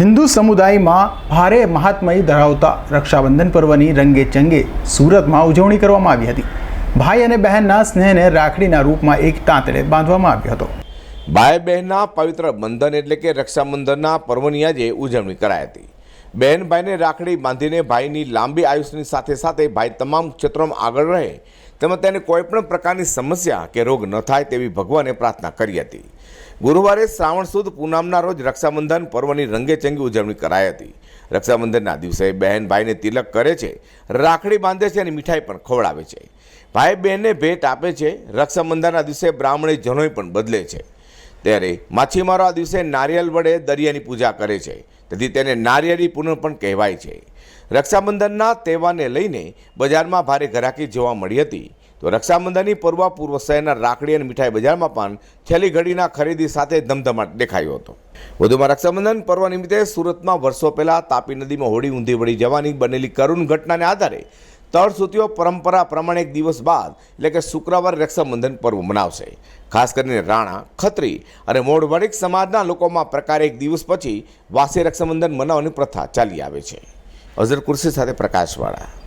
હિન્દુ સમુદાયમાં ભારે મહાત્મય ધરાવતા રક્ષાબંધન પર્વની રંગે ચંગે સુરતમાં ઉજવણી કરવામાં આવી હતી. ભાઈ અને બહેનના સ્નેહને રાખડીના રૂપમાં એક તાંતડે બાંધવામાં આવ્યો હતો. ભાઈ બહેનના પવિત્ર બંધન એટલે કે રક્ષાબંધનના પર્વની આજે ઉજવણી કરાઈ હતી. બહેન ભાઈને રાખડી બાંધીને ભાઈની લાંબી આયુષ્યની સાથે સાથે ભાઈ તમામ ક્ષેત્રોમાં આગળ રહે તેમજ તેને કોઈપણ પ્રકારની સમસ્યા કે રોગ ન થાય તેવી ભગવાને પ્રાર્થના કરી હતી. ગુરુવારે શ્રાવણ સુદ પૂનમના રોજ રક્ષાબંધન પર્વની રંગેચંગી ઉજવણી કરાઈ હતી. રક્ષાબંધનના દિવસે બહેન ભાઈને તિલક કરે છે, રાખડી બાંધે છે અને મીઠાઈ પણ ખવડાવે છે. ભાઈ બહેનને ભેટ આપે છે, રક્ષાબંધનના દિવસે બ્રાહ્મણે જનોઈ પણ બદલે છે. ત્યારે માછીમારો આ દિવસે નારિયેલ વડે દરિયાની પૂજા કરે છે. તેથી તેને નારિયેળી પૂનમ પણ કહેવાય છે. રક્ષાબંધનના તહેવારને લઈને બજારમાં ભારે ઘરાકી જોવા મળી હતી. તો રક્ષાબંધનની પૂર્વ પૂર્વ શહેરના રાખડી અને મીઠાઈ બજારમાં પણ છેલ્લી ઘડીના ખરીદી સાથે ધમધમાટ દેખાયો હતો. વધુમાં રક્ષાબંધન પર્વ નિમિત્તે સુરતમાં વર્ષો પહેલા તાપી નદીમાં હોડી ઊંધી વળી જવાની બનેલી કરુણ ઘટનાને આધારે તળસુતીઓ પરંપરા પ્રમાણે એક દિવસ બાદ, એટલે કે શુક્રવારે રક્ષાબંધન પર્વ મનાવશે. ખાસ કરીને રાણા, ખત્રી અને મોઢવાડિક સમાજના લોકોમાં પ્રકારે એક દિવસ પછી વાસી રક્ષાબંધન મનાવવાની પ્રથા ચાલી આવે છે. અઝર કુર્સી સાથે પ્રકાશવાળા.